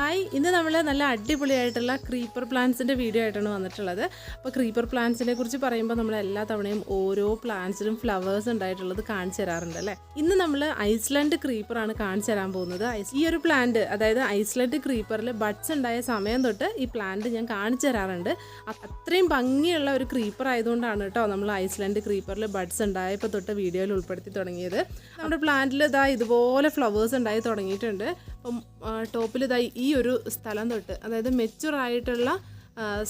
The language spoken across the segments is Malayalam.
ഹായ് ഇന്ന് നമ്മൾ നല്ല അടിപൊളിയായിട്ടുള്ള ക്രീപ്പർ പ്ലാന്റ്സിന്റെ വീഡിയോ ആയിട്ടാണ് വന്നിട്ടുള്ളത്. അപ്പോൾ ക്രീപ്പർ പ്ലാന്റ്സിനെ കുറിച്ച് പറയുമ്പോൾ നമ്മൾ എല്ലാ തവണയും ഓരോ പ്ലാന്റ്സിലും ഫ്ലവേഴ്സ് ഉണ്ടായിട്ടുള്ളത് കാണിച്ചു തരാറുണ്ട് അല്ലേ? ഇന്ന് നമ്മൾ ഐസ്ലാൻഡ് ക്രീപ്പറാണ് കാണിച്ചു തരാൻ പോകുന്നത്. ഈ ഒരു പ്ലാന്റ് അതായത് ഐസ്ലാൻഡ് ക്രീപ്പറിൽ ബഡ്സ് ഉണ്ടായ സമയം തൊട്ട് ഈ പ്ലാന്റ് ഞാൻ കാണിച്ചു തരാറുണ്ട്. അത്രയും ഭംഗിയുള്ള ഒരു ക്രീപ്പർ ആയതുകൊണ്ടാണ് കേട്ടോ നമ്മൾ ഐസ്ലാൻഡ് ക്രീപ്പറിൽ ബഡ്സ് ഉണ്ടായപ്പോൾ തൊട്ട് വീഡിയോയിൽ ഉൾപ്പെടുത്തി തുടങ്ങിയത്. നമ്മുടെ പ്ലാന്റിൽ ഇതാ ഇതുപോലെ ഫ്ലവേഴ്സ് ഉണ്ടായി തുടങ്ങിയിട്ടുണ്ട്. അപ്പം ടോപ്പിൽ ഇതായി ഈ ഒരു സ്ഥലം തൊട്ട് അതായത് മെച്ചുർ ആയിട്ടുള്ള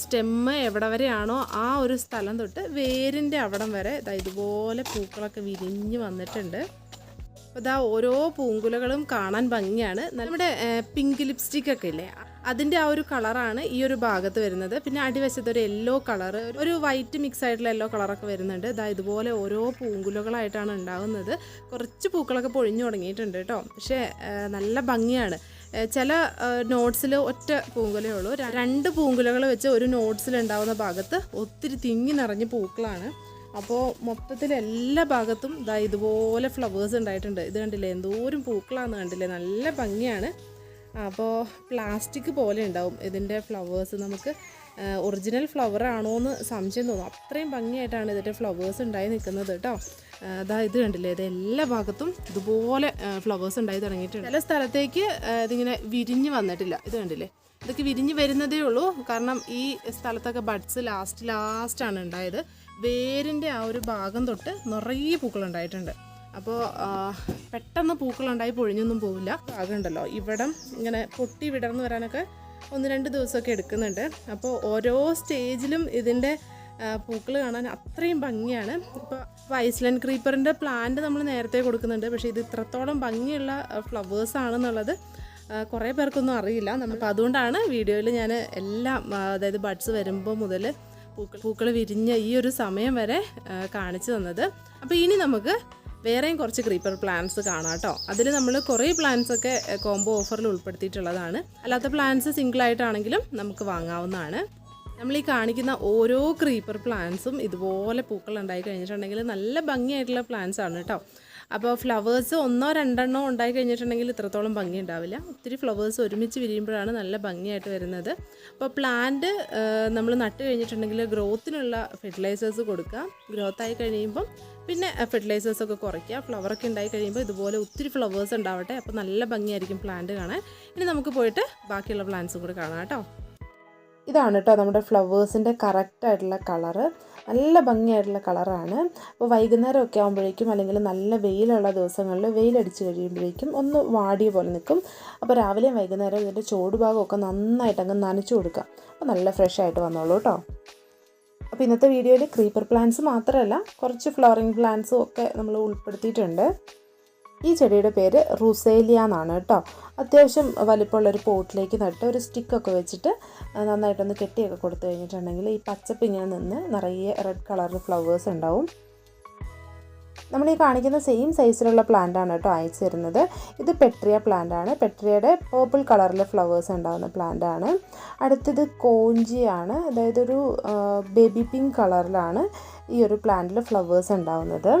സ്റ്റെമ്മ് എവിടെ വരെയാണോ ആ ഒരു സ്ഥലം തൊട്ട് വേരിന്റെ അവിടം വരെ ഇതാ ഇതുപോലെ പൂക്കളൊക്കെ വിരിഞ്ഞ് വന്നിട്ടുണ്ട്. അപ്പോൾ ഇതാ ഓരോ പൂങ്കുലകളും കാണാൻ ഭംഗിയാണ്. നമ്മുടെ പിങ്ക് ലിപ്സ്റ്റിക് ഒക്കെ ഇല്ലേ? അതിന്റെ ആ ഒരു കളറാണ് ഈ ഒരു ഭാഗത്ത് വരുന്നത്. പിന്നെ അടിവശത്ത് ഒരു യെല്ലോ കളർ ഒരു വൈറ്റ് മിക്സ് ആയിട്ടുള്ള യെല്ലോ കളറൊക്കെ വരുന്നുണ്ട്. ഇതാ ഇതുപോലെ ഓരോ പൂങ്കുലകളായിട്ടാണ് ഉണ്ടാകുന്നത് കുറച്ച് പൂക്കളൊക്കെ പൊഴിഞ്ഞു തുടങ്ങിയിട്ടുണ്ട് കേട്ടോ. പക്ഷേ നല്ല ഭംഗിയാണ്. ചില നോട്ട്സിൽ ഒറ്റ പൂങ്കുലയേ ഉള്ളൂ. രണ്ട് പൂങ്കുലകൾ വെച്ച് ഒരു നോട്ട്സിൽ ഉണ്ടാകുന്ന ഭാഗത്ത് ഒത്തിരി തിങ്ങി നിറഞ്ഞ് പൂക്കളാണ്. അപ്പോൾ മൊത്തത്തിൽ എല്ലാ ഭാഗത്തും ഇതാ ഇതുപോലെ ഫ്ലവേഴ്സ് ഉണ്ടായിട്ടുണ്ട്. ഇത് കണ്ടില്ലേ? എന്തോരം പൂക്കളാണെന്ന് കണ്ടില്ലേ? നല്ല ഭംഗിയാണ്. അപ്പോൾ പ്ലാസ്റ്റിക് പോലെ ഉണ്ടാവും. ഇതിന്റെ ഫ്ലവേഴ്സ് നമുക്ക് ഒറിജിനൽ ഫ്ലവർ ആണോ എന്ന് സംശയം തോന്നും. അത്രയും ഭംഗിയായിട്ടാണ് ഇതിന്റെ ഫ്ലവേഴ്സ് ഉണ്ടായി നിൽക്കുന്നത് കേട്ടോ. അതാ ഇത് കണ്ടില്ലേ? ഇത് എല്ലാ ഭാഗത്തും ഇതുപോലെ ഫ്ലവേഴ്സ് ഉണ്ടായി തുടങ്ങിയിട്ടുണ്ട്. ചില സ്ഥലത്തേക്ക് ഇതിങ്ങനെ വിരിഞ്ഞ് വന്നിട്ടില്ല. ഇത് കണ്ടില്ലേ? ഇതൊക്കെ വിരിഞ്ഞ് വരുന്നതേ ഉള്ളൂ. കാരണം ഈ സ്ഥലത്തൊക്കെ ബഡ്സ് ലാസ്റ്റ് ലാസ്റ്റാണ് ഉണ്ടായത്. വേരിന്റെ ആ ഒരു ഭാഗം തൊട്ട് നിറയെ പൂക്കളുണ്ടായിട്ടുണ്ട് അപ്പോൾ പെട്ടെന്ന് പൂക്കളുണ്ടായി പൊഴിഞ്ഞൊന്നും പോവില്ല. ആകുണ്ടല്ലോ ഇവിടം ഇങ്ങനെ പൊട്ടി വിടർന്ന് വരാനൊക്കെ ഒന്ന് രണ്ട് ദിവസമൊക്കെ എടുക്കുന്നുണ്ട്. അപ്പോൾ ഓരോ സ്റ്റേജിലും ഇതിന്റെ പൂക്കൾ കാണാൻ അത്രയും ഭംഗിയാണ്. ഇപ്പോൾ വൈസ്ലൻഡ് ക്രീപ്പറിന്റെ പ്ലാന്റ് നമ്മൾ നേരത്തെ കൊടുക്കുന്നുണ്ട്. പക്ഷേ ഇത് ഇത്രത്തോളം ഭംഗിയുള്ള ഫ്ലവേഴ്സ് ആണെന്നുള്ളത് കുറേ പേർക്കൊന്നും അറിയില്ല. നമ്മൾ അതുകൊണ്ടാണ് വീഡിയോയിൽ ഞാൻ എല്ലാം അതായത് ബഡ്സ് വരുമ്പോൾ മുതൽ പൂക്കൾ പൂക്കൾ വിരിഞ്ഞ ഈ ഒരു സമയം വരെ കാണിച്ചു തന്നത്. അപ്പോൾ ഇനി നമുക്ക് വേറെയും കുറച്ച് ക്രീപ്പർ പ്ലാന്റ്സ് കാണാം കേട്ടോ അതിൽ നമ്മൾ കുറേ പ്ലാന്റ്സ് ഒക്കെ കോംബോ ഓഫറിൽ ഉൾപ്പെടുത്തിയിട്ടുള്ളതാണ്. അല്ലാത്ത പ്ലാന്റ്സ് സിംഗിൾ ആയിട്ടാണെങ്കിലും നമുക്ക് വാങ്ങാവുന്നതാണ്. നമ്മൾ ഈ കാണിക്കുന്ന ഓരോ ക്രീപ്പർ പ്ലാന്റ്സും ഇതുപോലെ പൂക്കൾ ഉണ്ടായി കഴിഞ്ഞിട്ടുണ്ടെങ്കിൽ നല്ല ഭംഗിയായിട്ടുള്ള പ്ലാന്റ്സ് ആണ് കേട്ടോ അപ്പോൾ ഫ്ലവേഴ്സ് ഒന്നോ രണ്ടെണ്ണോ ഉണ്ടായി കഴിഞ്ഞിട്ടുണ്ടെങ്കിൽ ഇത്രത്തോളം ഭംഗി ഉണ്ടാവില്ല. ഒത്തിരി ഫ്ലവേഴ്സ് ഒരുമിച്ച് വിരിയുമ്പോഴാണ് നല്ല ഭംഗിയായിട്ട് വരുന്നത്. അപ്പോൾ പ്ലാന്റ് നമ്മൾ നട്ട് കഴിഞ്ഞിട്ടുണ്ടെങ്കിൽ ഗ്രോത്തിനുള്ള ഫെർട്ടിലൈസേഴ്സ് കൊടുക്കുക ഗ്രോത്തായി കഴിയുമ്പം പിന്നെ ഫെർട്ടിലൈസേഴ്സ് ഒക്കെ കുറയ്ക്കുക. ഫ്ലവറൊക്കെ ഉണ്ടായി കഴിയുമ്പോൾ ഇതുപോലെ ഒത്തിരി ഫ്ലവേഴ്സ് ഉണ്ടാവട്ടെ. അപ്പോൾ നല്ല ഭംഗിയായിരിക്കും പ്ലാന്റ് കാണാൻ. ഇനി നമുക്ക് പോയിട്ട് ബാക്കിയുള്ള പ്ലാന്റ്സും കൂടെ കാണാം കേട്ടോ. ഇതാണ് കേട്ടോ നമ്മുടെ ഫ്ലവേഴ്സിന്റെ കറക്റ്റായിട്ടുള്ള കളറ് നല്ല ഭംഗിയായിട്ടുള്ള കളറാണ്. അപ്പോൾ വൈകുന്നേരം ഒക്കെ ആകുമ്പോഴേക്കും അല്ലെങ്കിൽ നല്ല വെയിലുള്ള ദിവസങ്ങളിൽ വെയിലടിച്ച് കഴിയുമ്പോഴേക്കും ഒന്ന് വാടിയ പോലെ നിൽക്കും. അപ്പോൾ രാവിലെയും വൈകുന്നേരം ഇതിന്റെ ചോടുഭാഗമൊക്കെ നന്നായിട്ട് അങ്ങ് നനച്ചു കൊടുക്കുക. അപ്പോൾ നല്ല ഫ്രഷ് ആയിട്ട് വന്നോളൂ കേട്ടോ. അപ്പോൾ ഇന്നത്തെ വീഡിയോയിൽ ക്രീപ്പർ പ്ലാന്റ്സ് മാത്രമല്ല കുറച്ച് ഫ്ലവറിങ് പ്ലാന്റ്സും ഒക്കെ നമ്മൾ ഉൾപ്പെടുത്തിയിട്ടുണ്ട്. ഈ ചെടിയുടെ പേര് റുസേലിയ എന്നാണ് കേട്ടോ. അത്യാവശ്യം വലിപ്പമുള്ള ഒരു പോട്ടിലേക്ക് നട്ട് ഒരു സ്റ്റിക്കൊക്കെ വെച്ചിട്ട് നന്നായിട്ടൊന്ന് കെട്ടിയൊക്കെ കൊടുത്തു കഴിഞ്ഞിട്ടുണ്ടെങ്കിൽ ഈ പച്ചപ്പ് ഇങ്ങനെ നിന്ന് നിറയെ റെഡ് കളറിൽ ഫ്ലവേഴ്സ് ഉണ്ടാവും. നമ്മൾ ഈ കാണിക്കുന്ന സെയിം സൈസിലുള്ള പ്ലാന്റ് ആണ് കേട്ടോ അയച്ചു തരുന്നത്. ഇത് പെട്രിയ പ്ലാന്റ് ആണ്. പെട്രിയയുടെ പേർപ്പിൾ കളറിൽ ഫ്ലവേഴ്സ് ഉണ്ടാകുന്ന പ്ലാന്റ് ആണ്. അടുത്തത് കോഞ്ചിയാണ്. അതായത് ഒരു ബേബി പിങ്ക് കളറിലാണ് ഈ ഒരു പ്ലാന്റിൽ ഫ്ലവേഴ്സ് ഉണ്ടാവുന്നത്.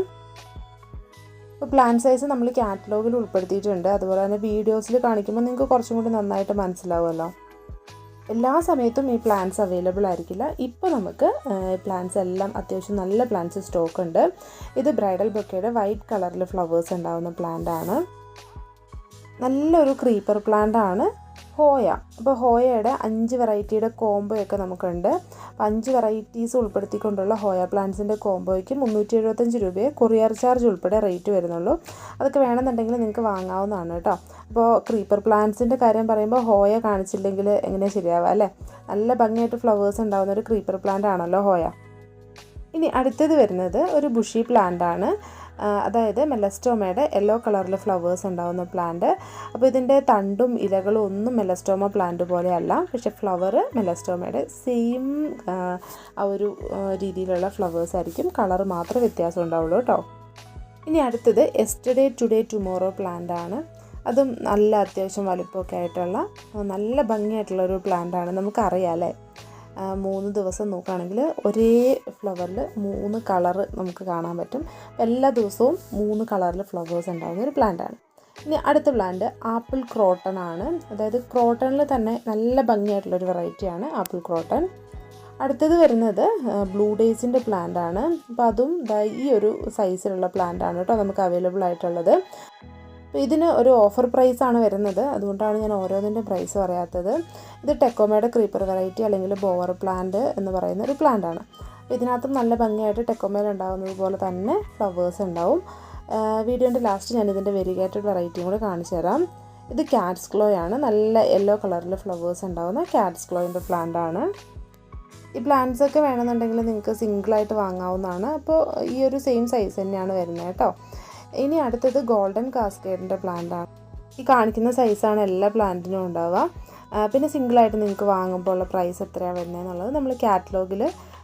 ഇപ്പോൾ പ്ലാൻ സൈസ് നമ്മൾ കാറ്റലോഗിൽ ഉൾപ്പെടുത്തിയിട്ടുണ്ട്. അതുപോലെ തന്നെ വീഡിയോസിൽ കാണിക്കുമ്പോൾ നിങ്ങൾക്ക് കുറച്ചും കൂടി നന്നായിട്ട് മനസ്സിലാവുമല്ലോ. എല്ലാ സമയത്തും ഈ പ്ലാന്റ്സ് അവൈലബിൾ ആയിരിക്കില്ല. ഇപ്പോൾ നമുക്ക് പ്ലാന്റ്സ് എല്ലാം അത്യാവശ്യം നല്ല പ്ലാന്റ്സ് സ്റ്റോക്ക് ഉണ്ട്. ഇത് ബ്രൈഡൽ ബൊക്കയുടെ വൈറ്റ് കളറിൽ ഫ്ലവേഴ്സ് ഉണ്ടാകുന്ന പ്ലാന്റ് ആണ്. നല്ലൊരു ക്രീപ്പർ പ്ലാന്റ് ആണ് ഹോയ. അപ്പോൾ ഹോയയുടെ അഞ്ച് വെറൈറ്റിയുടെ കോംബോയൊക്കെ നമുക്കുണ്ട്. അപ്പോൾ അഞ്ച് വെറൈറ്റീസ് ഉൾപ്പെടുത്തിക്കൊണ്ടുള്ള ഹോയ പ്ലാന്റ്സിന്റെ കോംബോയ്ക്ക് മുന്നൂറ്റി എഴുപത്തഞ്ച് രൂപയെ കൊറിയർ ചാർജ് ഉൾപ്പെടെ റേറ്റ് വരുന്നുള്ളൂ. അതൊക്കെ വേണമെന്നുണ്ടെങ്കിൽ നിങ്ങൾക്ക് വാങ്ങാവുന്നതാണ് കേട്ടോ. അപ്പോൾ ക്രീപ്പർ പ്ലാന്റ്സിന്റെ കാര്യം പറയുമ്പോൾ ഹോയ കാണിച്ചില്ലെങ്കിൽ എങ്ങനെ ശരിയാവുക അല്ലേ? നല്ല ഭംഗിയായിട്ട് ഫ്ലവേഴ്സ് ഉണ്ടാകുന്ന ഒരു ക്രീപ്പർ പ്ലാന്റ് ആണല്ലോ ഹോയ ഇനി അടുത്തത് വരുന്നത് ഒരു ബുഷി പ്ലാന്റ് ആണ്. അതായത് മെലസ്റ്റോമയുടെ യെല്ലോ കളറിൽ ഫ്ലവേഴ്സ് ഉണ്ടാകുന്ന പ്ലാന്റ്. അപ്പോൾ ഇതിന്റെ തണ്ടും ഇലകളും ഒന്നും മെലസ്റ്റോമ പ്ലാന്റ് പോലെയല്ല. പക്ഷേ ഫ്ലവർ മെലസ്റ്റോമയുടെ സെയിം ആ ഒരു രീതിയിലുള്ള ഫ്ലവേഴ്സ് ആയിരിക്കും. കളർ മാത്രം വ്യത്യാസം ഉണ്ടാവുള്ളൂ കേട്ടോ. ഇനി അടുത്തത് എസ്റ്റർഡേ ടുഡേ ടുമോറോ പ്ലാന്റ് ആണ്. അതും നല്ല അത്യാവശ്യം വലുപ്പമൊക്കെ ആയിട്ടുള്ള നല്ല ഭംഗിയായിട്ടുള്ള ഒരു പ്ലാന്റ് ആണ്. നമുക്കറിയാം അല്ലേ? മൂന്ന് ദിവസം നോക്കുകയാണെങ്കിൽ ഒരേ ഫ്ലവറിൽ മൂന്ന് കളറ് നമുക്ക് കാണാൻ പറ്റും. എല്ലാ ദിവസവും മൂന്ന് കളറിൽ ഫ്ലവേഴ്സ് ഉണ്ടാകുന്ന ഒരു പ്ലാന്റാണ് ഇനി അടുത്ത പ്ലാന്റ് ആപ്പിൾ ക്രോട്ടൺ ആണ്. അതായത് ക്രോട്ടണിൽ തന്നെ നല്ല ഭംഗിയായിട്ടുള്ളൊരു വെറൈറ്റിയാണ് ആപ്പിൾ ക്രോട്ടൺ. അടുത്തത് വരുന്നത് ബ്ലൂ ഡേയ്സിന്റെ പ്ലാന്റ് ആണ്. അപ്പോൾ അതും ഈ ഒരു സൈസിലുള്ള പ്ലാന്റ് ആണ് കേട്ടോ നമുക്ക് അവൈലബിൾ ആയിട്ടുള്ളത്. അപ്പോൾ ഇതിന് ഒരു ഓഫർ പ്രൈസ് ആണ് വരുന്നത്. അതുകൊണ്ടാണ് ഞാൻ ഓരോന്നിന്റെ പ്രൈസ് പറയാത്തത്. ഇത് ടെക്കോമയുടെ ക്രീപ്പർ വെറൈറ്റി അല്ലെങ്കിൽ ബോവർ പ്ലാന്റ് എന്ന് പറയുന്ന ഒരു പ്ലാന്റ് ആണ്. ഇതിനകത്തും നല്ല ഭംഗിയായിട്ട് ടെക്കോമയിൽ ഉണ്ടാകുന്നത് പോലെ തന്നെ ഫ്ലവേഴ്സ് ഉണ്ടാവും. വീഡിയോന്റെ ലാസ്റ്റ് ഞാൻ ഇതിന്റെ വെരിഗേറ്റഡ് വെറൈറ്റിയും കൂടെ കാണിച്ചു തരാം. ഇത് ക്യാറ്റ്സ് ക്ലോ ആണ്. നല്ല യെല്ലോ കളറിൽ ഫ്ലവേഴ്സ് ഉണ്ടാകുന്ന ക്യാറ്റ്സ് ക്ലോയിന്റെ പ്ലാന്റ് ആണ്. ഈ പ്ലാന്റ്സ് ഒക്കെ വേണമെന്നുണ്ടെങ്കിൽ നിങ്ങൾക്ക് സിംഗിളായിട്ട് വാങ്ങാവുന്നതാണ്. അപ്പോൾ ഈ ഒരു സെയിം സൈസ് തന്നെയാണ് വരുന്നത് കേട്ടോ. ഇനി അടുത്തത് ഗോൾഡൻ കാസ്കേഡിന്റെ പ്ലാന്റാണ്. ഈ കാണിക്കുന്ന സൈസാണ് എല്ലാ പ്ലാന്റിനും ഉണ്ടാവുക. പിന്നെ സിംഗിളായിട്ട് നിങ്ങൾക്ക് വാങ്ങുമ്പോൾ ഉള്ള പ്രൈസ് എത്രയാണ് വരുന്നത് എന്നുള്ളത് നമ്മൾ കാറ്റലോഗിൽ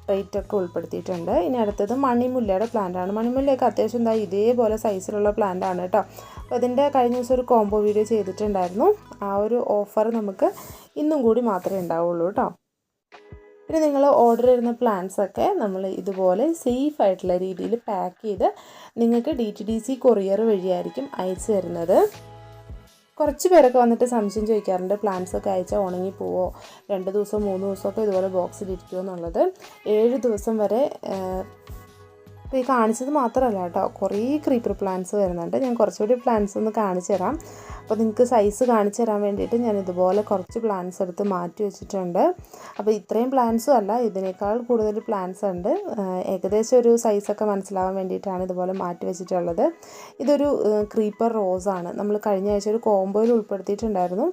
റേറ്റ് ഒക്കെ ഉൾപ്പെടുത്തിയിട്ടുണ്ട്. ഇനി അടുത്തത് മണിമുല്ലയുടെ പ്ലാന്റാണ്. മണിമുല്ലയൊക്കെ അത്യാവശ്യം എന്താ ഇതേപോലെ സൈസിലുള്ള പ്ലാന്റാണ് കേട്ടോ. അപ്പോൾ അതിന്റെ കഴിഞ്ഞ ദിവസം ഒരു കോംബോ വീഡിയോ ചെയ്തിട്ടുണ്ടായിരുന്നു. ആ ഒരു ഓഫർ നമുക്ക് ഇന്നും കൂടി മാത്രമേ ഉണ്ടാവുള്ളൂ കേട്ടോ. പിന്നെ നിങ്ങൾ ഓർഡർ ചെയ്യുന്ന പ്ലാൻസൊക്കെ നമ്മൾ ഇതുപോലെ സേഫ് ആയിട്ടുള്ള രീതിയിൽ പാക്ക് ചെയ്ത് നിങ്ങൾക്ക് D T D C courier വഴിയായിരിക്കും അയച്ചു തരുന്നത്. കുറച്ച് പേരൊക്കെ വന്നിട്ട് സംശയം ചോദിക്കാറുണ്ട് പ്ലാൻസ് ഒക്കെ അയച്ചാൽ ഉണങ്ങി പോവോ? രണ്ട് ദിവസം മൂന്ന് ദിവസമൊക്കെ ഇതുപോലെ ബോക്സിൽ ഇരിക്കുമോ എന്നുള്ളത്. ഏഴ് ദിവസം വരെ ഇപ്പോൾ ഈ കാണിച്ചത് മാത്രമല്ല കേട്ടോ. കുറേ ക്രീപ്പർ പ്ലാന്റ്സ് വരുന്നുണ്ട്. ഞാൻ കുറച്ചുകൂടി പ്ലാന്റ്സ് ഒന്ന് കാണിച്ചു തരാം. അപ്പോൾ നിങ്ങൾക്ക് സൈസ് കാണിച്ചു തരാൻ വേണ്ടിയിട്ട് ഞാൻ ഇതുപോലെ കുറച്ച് പ്ലാന്റ്സ് എടുത്ത് മാറ്റി വെച്ചിട്ടുണ്ട്. അപ്പോൾ ഇത്രയും പ്ലാന്റ്സും അല്ല ഇതിനേക്കാൾ കൂടുതൽ പ്ലാന്റ്സ് ഉണ്ട്. ഏകദേശം ഒരു സൈസൊക്കെ മനസ്സിലാവാൻ വേണ്ടിയിട്ടാണ് ഇതുപോലെ മാറ്റി വെച്ചിട്ടുള്ളത്. ഇതൊരു ക്രീപ്പർ റോസാണ് നമ്മൾ കഴിഞ്ഞ ആഴ്ച ഒരു കോംബോയിൽ ഉൾപ്പെടുത്തിയിട്ടുണ്ടായിരുന്നു.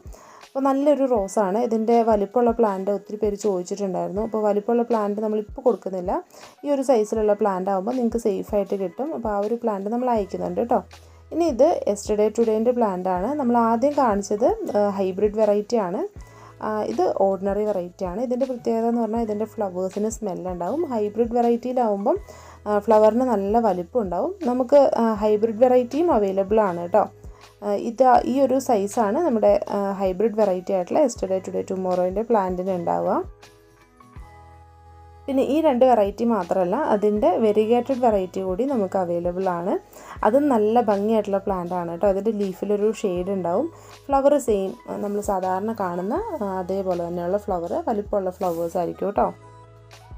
അപ്പോൾ നല്ലൊരു റോസാണ്. ഇതിന്റെ വലിപ്പമുള്ള പ്ലാന്റ് ഒത്തിരി പേര് ചോദിച്ചിട്ടുണ്ടായിരുന്നു. അപ്പോൾ വലിപ്പമുള്ള പ്ലാന്റ് നമ്മളിപ്പോൾ കൊടുക്കുന്നില്ല. ഈ ഒരു സൈസിലുള്ള പ്ലാന്റ് ആകുമ്പോൾ നിങ്ങൾക്ക് സേഫായിട്ട് കിട്ടും. അപ്പോൾ ആ ഒരു പ്ലാന്റ് നമ്മൾ അയക്കുന്നുണ്ട് കേട്ടോ ഇനി ഇത് എസ്റ്റർഡേ ടുഡേന്റെ പ്ലാന്റ് ആണ്. നമ്മൾ ആദ്യം കാണിച്ചത് ഹൈബ്രിഡ് വെറൈറ്റി ആണ്. ഇത് ഓർഡിനറി വെറൈറ്റി ആണ്. ഇതിന്റെ പ്രത്യേകത എന്ന് പറഞ്ഞാൽ ഇതിന്റെ ഫ്ലവേഴ്സിന് സ്മെല്ലുണ്ടാവും ഹൈബ്രിഡ് വെറൈറ്റിയിലാവുമ്പം ഫ്ലവറിന് നല്ല വലിപ്പം ഉണ്ടാവും. നമുക്ക് ഹൈബ്രിഡ് വെറൈറ്റിയും അവൈലബിൾ ആണ് കേട്ടോ ഇത് ഈ ഒരു സൈസാണ് നമ്മുടെ ഹൈബ്രിഡ് വെറൈറ്റി ആയിട്ടുള്ള എസ്റ്റർഡേ ടുഡേ ടുമോറോയിന്റെ പ്ലാന്റിന് ഉണ്ടാവുക. പിന്നെ ഈ രണ്ട് വെറൈറ്റി മാത്രമല്ല അതിന്റെ വെരിഗേറ്റഡ് വെറൈറ്റി കൂടി നമുക്ക് അവൈലബിൾ ആണ്. അതും നല്ല ഭംഗിയായിട്ടുള്ള പ്ലാന്റ് ആണ് കേട്ടോ. അതിന്റെ ലീഫിലൊരു ഷെയ്ഡ് ഉണ്ടാവും. ഫ്ലവർ സെയിം നമ്മൾ സാധാരണ കാണുന്ന അതേപോലെ തന്നെയുള്ള ഫ്ലവർ വലിപ്പമുള്ള ഫ്ലവേഴ്സ് ആയിരിക്കും കേട്ടോ.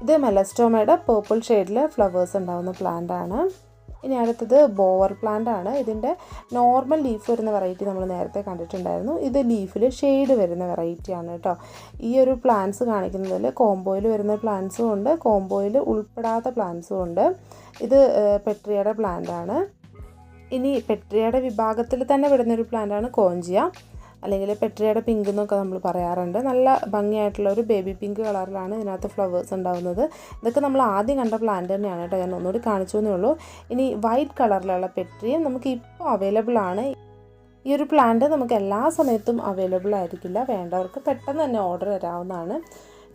ഇത് മെലസ്റ്റോമയുടെ പേർപ്പിൾ ഷെയ്ഡിൽ ഫ്ലവേഴ്സ് ഉണ്ടാവുന്ന പ്ലാന്റ് ആണ്. ഇനി അടുത്തത് ബോവർ പ്ലാന്റ് ആണ്. ഇതിന്റെ നോർമൽ ലീഫ് വരുന്ന വെറൈറ്റി നമ്മൾ നേരത്തെ കണ്ടിട്ടുണ്ടായിരുന്നു. ഇത് ലീഫിൽ ഷെയ്ഡ് വരുന്ന വെറൈറ്റിയാണ് കേട്ടോ ഈ ഒരു പ്ലാന്റ്സ് കാണിക്കുന്നതിൽ കോംബോയിൽ വരുന്ന പ്ലാന്റ്സും ഉണ്ട്. കോംബോയിൽ ഉൾപ്പെടാത്ത പ്ലാന്റ്സും ഉണ്ട്. ഇത് പെട്രിയയുടെ പ്ലാന്റ് ആണ്. ഇനി പെട്രിയയുടെ വിഭാഗത്തിൽ തന്നെ ഒരു പ്ലാന്റാണ് കോഞ്ചിയ. അല്ലെങ്കിൽ പെട്രിയയുടെ പിങ്ക് എന്നൊക്കെ നമ്മൾ പറയാറുണ്ട്. നല്ല ഭംഗിയായിട്ടുള്ള ഒരു ബേബി പിങ്ക് കളറിലാണ് ഇതിനകത്ത് ഫ്ലവേഴ്സ് ഉണ്ടാവുന്നത്. ഇതൊക്കെ നമ്മൾ ആദ്യം കണ്ട പ്ലാന്റ് തന്നെയാണ് കേട്ടോ. ഞാൻ ഒന്നുകൂടി കാണിച്ചു ഉള്ളൂ. ഇനി വൈറ്റ് കളറിലുള്ള പെട്രിയും നമുക്ക് ഇപ്പോൾ അവൈലബിൾ ആണ്. ഈ ഒരു പ്ലാന്റ് നമുക്ക് എല്ലാ സമയത്തും അവൈലബിൾ ആയിരിക്കില്ല. വേണ്ടവർക്ക് പെട്ടെന്ന് തന്നെ ഓർഡർ തരാവുന്നതാണ്.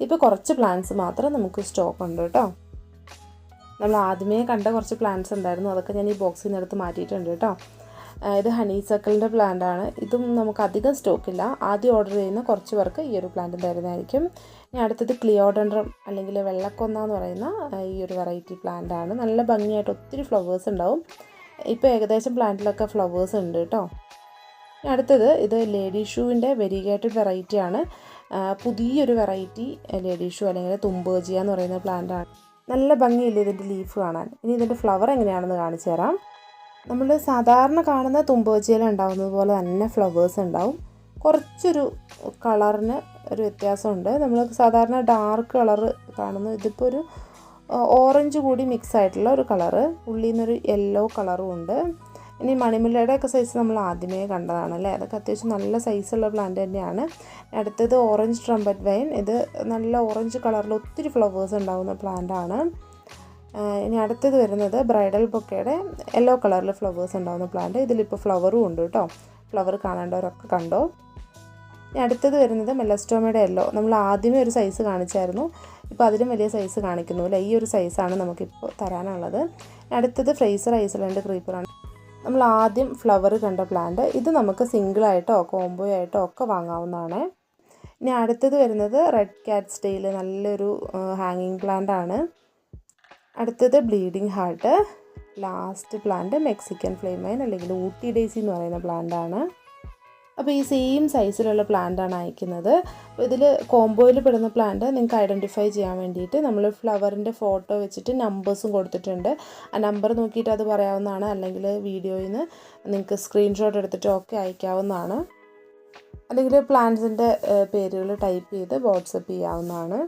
ഇപ്പോൾ കുറച്ച് പ്ലാന്റ്സ് മാത്രം നമുക്ക് സ്റ്റോക്ക് ഉണ്ട് കേട്ടോ. നമ്മൾ ആദ്യമേ കണ്ട കുറച്ച് പ്ലാന്റ്സ് ഉണ്ടായിരുന്നു. അതൊക്കെ ഞാൻ ഈ ബോക്സിൽ നിന്ന് എടുത്ത് മാറ്റിയിട്ടുണ്ട് കേട്ടോ. ഇത് ഹണി സർക്കിളിന്റെ പ്ലാന്റ് ആണ് ഇതും നമുക്ക് അധികം സ്റ്റോക്കില്ല. ആദ്യം ഓർഡർ ചെയ്യുന്ന കുറച്ച് പേർക്ക് ഈ ഒരു പ്ലാന്റ് തരുന്നതായിരിക്കും. ഇനി അടുത്തത് ക്ലിയോഡൻഡ്രം അല്ലെങ്കിൽ വെള്ളക്കൊന്ന എന്ന് പറയുന്ന ഈ ഒരു വെറൈറ്റി പ്ലാന്റ് ആണ് നല്ല ഭംഗിയായിട്ട് ഒത്തിരി ഫ്ലവേഴ്സ് ഉണ്ടാവും. ഇപ്പോൾ ഏകദേശം പ്ലാന്റിലൊക്കെ ഫ്ലവേഴ്സ് ഉണ്ട് കേട്ടോ. അടുത്തത് ഇത് ലേഡി ഷൂവിന്റെ വെരിഗേറ്റഡ് വെറൈറ്റി ആണ് പുതിയൊരു വെറൈറ്റി ലേഡി ഷൂ അല്ലെങ്കിൽ തുമ്പേജിയ എന്ന് പറയുന്ന പ്ലാന്റ് ആണ് നല്ല ഭംഗിയില്ല ഇതിന്റെ ലീഫ് കാണാൻ? ഇനി ഇതിന്റെ ഫ്ലവർ എങ്ങനെയാണെന്ന് കാണിച്ചു തരാം. നമ്മൾ സാധാരണ കാണുന്ന തുമ്പോച്ചിയിൽ ഉണ്ടാകുന്നത് പോലെ തന്നെ ഫ്ലവേഴ്സ് ഉണ്ടാവും. കുറച്ചൊരു കളറിന് ഒരു വ്യത്യാസമുണ്ട്. നമ്മൾ സാധാരണ ഡാർക്ക് കളറ് കാണുന്നു. ഇതിപ്പോൾ ഒരു ഓറഞ്ച് കൂടി മിക്സ് ആയിട്ടുള്ള ഒരു കളറ് ഉള്ളിൽ നിന്നൊരു യെല്ലോ കളറും ഉണ്ട്. ഇനി മണിമുല്ലയുടെ ഒക്കെ സൈസ് നമ്മൾ ആദ്യമേ കണ്ടതാണ് അല്ലേ? അതൊക്കെ അത്യാവശ്യം നല്ല സൈസുള്ള പ്ലാന്റ് തന്നെയാണ്. അടുത്തത് ഓറഞ്ച് ട്രംപറ്റ് വൈൻ ഇത് നല്ല ഓറഞ്ച് കളറിൽ ഒത്തിരി ഫ്ലവേഴ്സ് ഉണ്ടാകുന്ന പ്ലാന്റ് ആണ്. ഇനി അടുത്തത് വരുന്നത് ബ്രൈഡൽ ബൊക്കയുടെ യെല്ലോ കളറിൽ ഫ്ലവേഴ്സ് ഉണ്ടാകുന്ന പ്ലാന്റ് ഇതിലിപ്പോൾ ഫ്ലവറും ഉണ്ട് കേട്ടോ. ഫ്ലവർ കാണേണ്ടവരൊക്കെ കണ്ടോ? ഇനി അടുത്തത് വരുന്നത് മെലസ്റ്റോമയുടെ യെല്ലോ. നമ്മൾ ആദ്യമേ ഒരു സൈസ് കാണിച്ചായിരുന്നു. ഇപ്പോൾ അതിലും വലിയ സൈസ് കാണിക്കുന്നുമില്ല ഈ ഒരു സൈസാണ് നമുക്കിപ്പോൾ തരാനുള്ളത്. അടുത്തത് ഫ്രൈസർ ഐസലൻഡ് ക്രീപ്പറാണ് നമ്മൾ ആദ്യം ഫ്ലവർ കണ്ട പ്ലാന്റ് ഇത് നമുക്ക് സിംഗിളായിട്ടോ കോംബോ ആയിട്ടോ ഒക്കെ വാങ്ങാവുന്നതാണ്. ഇനി അടുത്തത് വരുന്നത് റെഡ് ക്യാറ്റ് സ്റ്റൈൽ നല്ലൊരു ഹാങ്ങിങ് പ്ലാന്റ് ആണ്. അടുത്തത് bleeding heart. Last plant Mexican flame flame vine അല്ലെങ്കിൽ ഊട്ടി ഡേസി എന്ന് പറയുന്ന പ്ലാന്റ് ആണ് അപ്പോൾ ഈ സെയിം സൈസിലുള്ള പ്ലാന്റ് ആണ് അയക്കുന്നത്. അപ്പോൾ ഇതിൽ കോംബോയിൽ പെടുന്ന പ്ലാന്റ് നിങ്ങൾക്ക് ഐഡന്റിഫൈ ചെയ്യാൻ വേണ്ടിയിട്ട് നമ്മൾ ഫ്ലവറിന്റെ ഫോട്ടോ വെച്ചിട്ട് നമ്പേഴ്സും കൊടുത്തിട്ടുണ്ട്. ആ നമ്പർ നോക്കിയിട്ട് അത് പറയാവുന്നതാണ്. അല്ലെങ്കിൽ വീഡിയോയിൽ നിന്ന് നിങ്ങൾക്ക് സ്ക്രീൻഷോട്ട് എടുത്തിട്ട് ഒക്കെ അയക്കാവുന്നതാണ്. അല്ലെങ്കിൽ പ്ലാന്റ്സിന്റെ പേരുകൾ ടൈപ്പ് ചെയ്ത് വാട്സപ്പ് ചെയ്യാവുന്നതാണ്.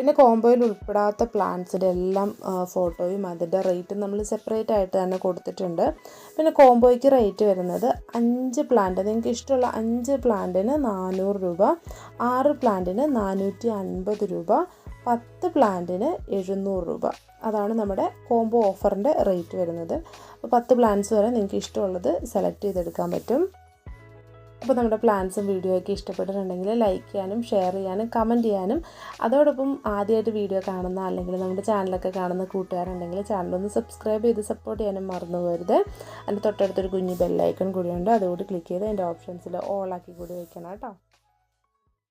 പിന്നെ കോംബോയിൽ ഉൾപ്പെടാത്ത പ്ലാന്റ്സിന്റെ എല്ലാം ഫോട്ടോയും അതിന്റെ റേറ്റും നമ്മൾ സെപ്പറേറ്റ് ആയിട്ട് തന്നെ കൊടുത്തിട്ടുണ്ട്. പിന്നെ കോംബോയ്ക്ക് റേറ്റ് വരുന്നത് അഞ്ച് പ്ലാന്റ് നിങ്ങൾക്ക് ഇഷ്ടമുള്ള അഞ്ച് പ്ലാന്റിന് നാനൂറ് രൂപ ആറ് പ്ലാന്റിന് നാനൂറ്റി അൻപത് രൂപ പത്ത് പ്ലാന്റിന് എഴുന്നൂറ് രൂപ. അതാണ് നമ്മുടെ കോംബോ ഓഫറിന്റെ റേറ്റ് വരുന്നത്. അപ്പോൾ പത്ത് പ്ലാന്റ്സ് വരെ നിങ്ങൾക്ക് ഇഷ്ടമുള്ളത് സെലക്ട് ചെയ്തെടുക്കാൻ പറ്റും. അപ്പോൾ നമ്മുടെ പ്ലാൻസും വീഡിയോ ഒക്കെ ഇഷ്ടപ്പെട്ടിട്ടുണ്ടെങ്കിൽ ലൈക്ക് ചെയ്യാനും ഷെയർ ചെയ്യാനും കമന്റ് ചെയ്യാനും. അതോടൊപ്പം ആദ്യമായിട്ട് വീഡിയോ കാണുന്ന അല്ലെങ്കിൽ നമ്മുടെ ചാനലൊക്കെ കാണുന്ന കൂട്ടുകാരുണ്ടെങ്കിൽ ചാനലൊന്ന് സബ്സ്ക്രൈബ് ചെയ്ത് സപ്പോർട്ട് ചെയ്യാനും മറന്നു പോരുത്. അതിന്റെ തൊട്ടടുത്തൊരു കുഞ്ഞു ബെല്ലൈക്കൺ കൂടിയുണ്ട് അതുകൂടി ക്ലിക്ക് ചെയ്ത് അതിന്റെ ഓപ്ഷൻസിൽ ഓൾ ആക്കി കൂടി വയ്ക്കണം കേട്ടോ.